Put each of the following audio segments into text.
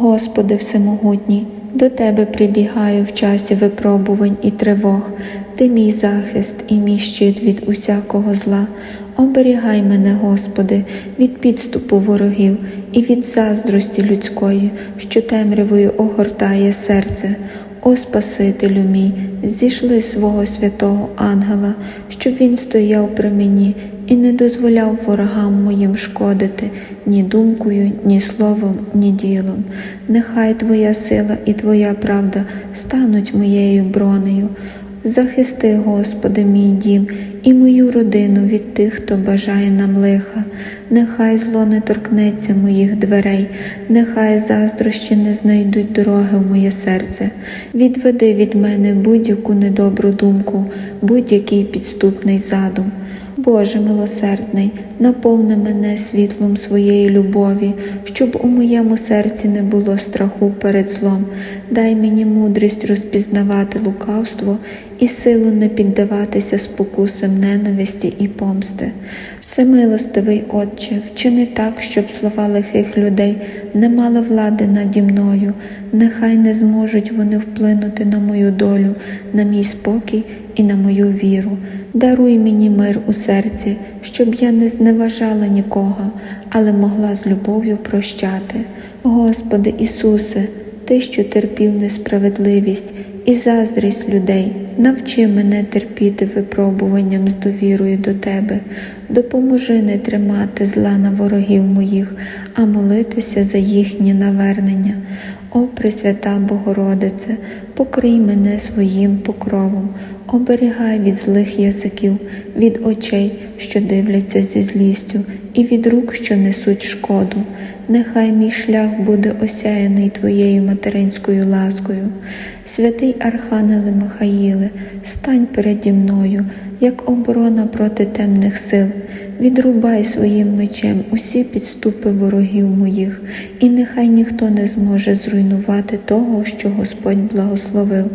Господи Всемогутній, до Тебе прибігаю в часі випробувань і тривог. Ти мій захист і мій щит від усякого зла. Оберігай мене, Господи, від підступу ворогів і від заздрості людської, що темрявою огортає серце. О Спасителю мій, зійшли свого святого ангела, щоб він стояв при мені і не дозволяв ворогам моїм шкодити ні думкою, ні словом, ні ділом. Нехай Твоя сила і Твоя правда стануть моєю бронею. Захисти, Господи, мій дім і мою родину від тих, хто бажає нам лиха. Нехай зло не торкнеться моїх дверей, нехай заздрощі не знайдуть дороги в моє серце. Відведи від мене будь-яку недобру думку, будь-який підступний задум. Боже милосердний, наповни мене світлом своєї любові, щоб у моєму серці не було страху перед злом. Дай мені мудрість розпізнавати лукавство і силу не піддаватися спокусам ненависті і помсти. Всемилостивий Отче, вчини так, щоб слова лихих людей не мали влади наді мною, нехай не зможуть вони вплинути на мою долю, на мій спокій і на мою віру. Даруй мені мир у серці, щоб я не зневажала нікого, але могла з любов'ю прощати. Господи Ісусе, Ти, що терпів несправедливість і заздрість людей, навчи мене терпіти випробуванням з довірою до Тебе, допоможи не тримати зла на ворогів моїх, а молитися за їхнє навернення. О Пресвята Богородице, покрий мене своїм покровом, оберігай від злих язиків, від очей, що дивляться зі злістю, і від рук, що несуть шкоду. Нехай мій шлях буде осяяний Твоєю материнською ласкою. Святий Архангеле Михаїле, стань переді мною, як оборона проти темних сил. Відрубай своїм мечем усі підступи ворогів моїх, і нехай ніхто не зможе зруйнувати того, що Господь благословив.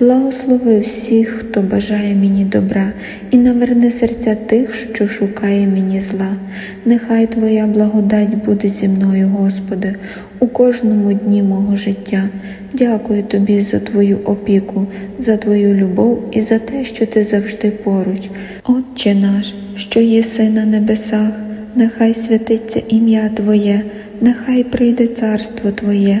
Благослови всіх, хто бажає мені добра, і наверни серця тих, що шукає мені зла. Нехай Твоя благодать буде зі мною, Господи, у кожному дні мого життя. Дякую Тобі за Твою опіку, за Твою любов і за те, що Ти завжди поруч. Отче наш, що єси на небесах, нехай святиться ім'я Твоє, нехай прийде царство Твоє,